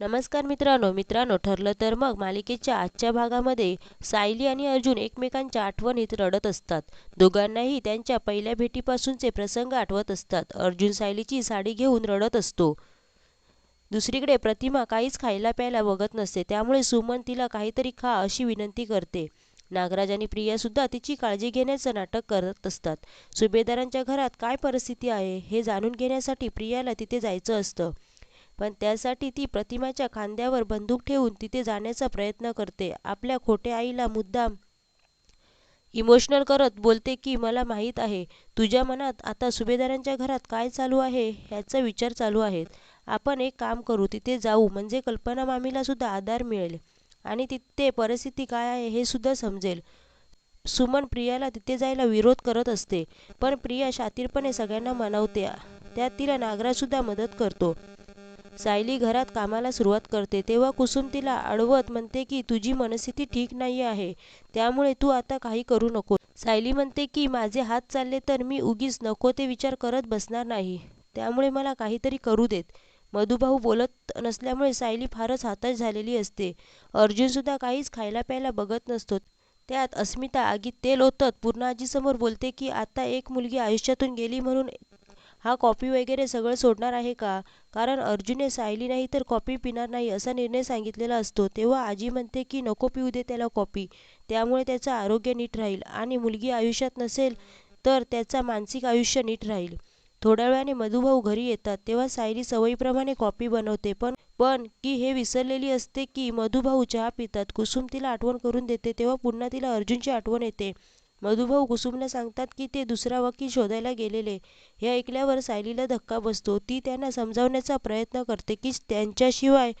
नमस्कार मित्रांनो मित्रांनो ठरलं तर मग मालिकेच्या आजच्या भागामध्ये सायली आणि अर्जुन एकमेकांच्या आठवणीत रडत असतात. दोघांनाही त्यांच्या पहिल्या भेटीपासूनचे प्रसंग आठवत असतात. अर्जुन सायलीची साडी घेऊन रडत असतो. दुसरीकडे प्रतिमा काहीच खायला प्यायला बघत नसते. त्यामुळे सुमन तिला काहीतरी खा अशी विनंती करते. नागराज आणि प्रियासुद्धा तिची काळजी घेण्याचं नाटक करत असतात. सुभेदारांच्या घरात काय परिस्थिती आहे हे जाणून घेण्यासाठी प्रियाला तिथे जायचं असतं. पण त्यासाठी ती प्रतिमाच्या खांद्यावर बंदूक ठेवून तिथे जाण्याचा प्रयत्न करते. आपल्या खोट्या आईला मुद्दाम इमोशनल करत बोलते की मला माहीत आहे तुझ्या मनात आता सुभेदारांच्या घरात काय चालू आहे ह्याचा विचार चालू आहेत आपण एक काम करू तिथे जाऊ म्हणजे कल्पना मामीला सुद्धा आधार मिळेल आणि तिथे परिस्थिती काय आहे हे सुद्धा समजेल. सुमन प्रियाला तिथे जायला विरोध करत असते पण प्रिया शातीरपणे सगळ्यांना मनवते. त्यात तिला नागराजसुद्धा मदत करतो. सायली घरात कामाला सुरुवात करते तेव्हा कुसुम तिला अडवत म्हणते की तुझी मनस्थिती ठीक नाही आहे त्यामुळे तू आता काही करू नको. सायली म्हणते की माझे हात चालले तर मी उगीच नको ते विचार करत बसणार नाही त्यामुळे मला काहीतरी करू देत. मधुभाऊ बोलत नसल्यामुळे सायली फारच हाताश झालेली असते. अर्जुनसुद्धा काहीच खायला प्यायला बघत नसतो. त्यात अस्मिता आगीत तेल ओतत पूर्ण आजीसमोर बोलते की आता एक मुलगी आयुष्यातून गेली म्हणून हा कॉफी वगैरे सगळं सोडणार आहे का? कारण अर्जुनने सायली नाही तर कॉफी पिणार नाही असा निर्णय सांगितलेला असतो. तेव्हा आजी म्हणते की नको पिऊ दे त्याला कॉपी. त्यामुळे त्याचं आरोग्य नीट राहील आणि मुलगी आयुष्यात नसेल तर त्याचा मानसिक आयुष्य नीट राहील. थोड्या वेळाने मधुभाऊ घरी येतात. तेव्हा सायली सवयीप्रमाणे कॉपी बनवते. पण पण की हे विसरलेली असते की मधुभाऊ चहा पितात. कुसुम तिला आठवण करून देते. तेव्हा पुन्हा तिला अर्जुनची आठवण येते. मधुभाऊ कुसुमला सांगतात की ते दुसरा वकील शोधायला गेलेले. हे ऐकल्यावर सायलीला धक्का बसतो. ती त्यांना समजावण्याचा प्रयत्न करते की त्यांच्याशिवाय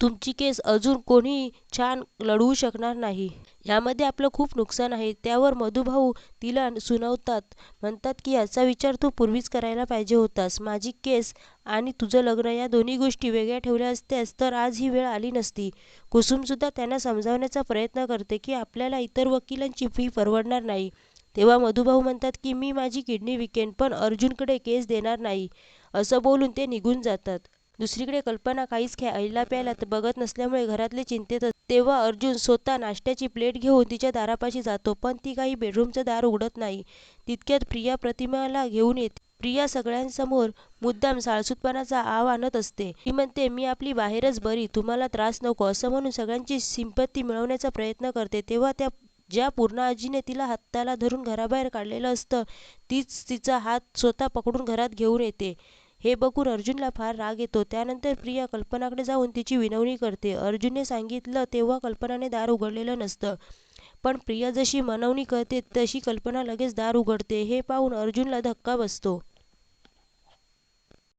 तुमची केस अजून कोणी छान लढवू शकणार नाही. यामध्ये आपलं खूप नुकसान आहे. त्यावर मधुभाऊ तिला सुनावतात. म्हणतात की याचा विचार तू पूर्वीच करायला पाहिजे होतास. माझी केस आणि तुझं लग्न या दोन्ही गोष्टी वेगळ्या ठेवल्या असत्यास तर आज ही वेळ आली नसती. कुसुमसुद्धा त्यांना समजावण्याचा प्रयत्न करते की आपल्याला इतर वकिलांची फी परवडणार नाही. तेव्हा मधुभाऊ म्हणतात की मी माझी किडनी विकेन पण अर्जुनकडे केस देणार नाही. असं बोलून ते निघून जातात. दुसरीकडे कल्पना काहीच खायला प्यायला बघत नसल्यामुळे घरातले चिंतेत तेव्हा अर्जुन स्वतः नाश्त्याची प्लेट घेऊन तिच्या दारापाशी जातो पण ती काही बेडरूमचं दार उघडत नाही. तितक्यात प्रिया प्रतिमाला घेऊन येते. प्रिया सगळ्यांसमोर मुद्दाम साळसूतपणाचा आव आणत असते. ती म्हणते मी आपली बाहेरच बरी तुम्हाला त्रास नको. असं म्हणून सगळ्यांची सिंपत्ती मिळवण्याचा प्रयत्न करते. तेव्हा त्या ज्या पूर्ण आजीने तिला हाताला धरून घराबाहेर काढलेलं असतं तीच तिचा हात स्वतः पकडून घरात घेऊन येते. हे बघून अर्जुनला फार राग येतो. त्यानंतर प्रिया कल्पनाकडे जाऊन तिची विनवणी करते. अर्जुनने सांगितलं तेव्हा कल्पनाने दार उघडलेलं नसतं. पण प्रिया जशी मनवणी करते तशी कल्पना लगेच दार उघडते. हे पाहून अर्जुनला धक्का बसतो.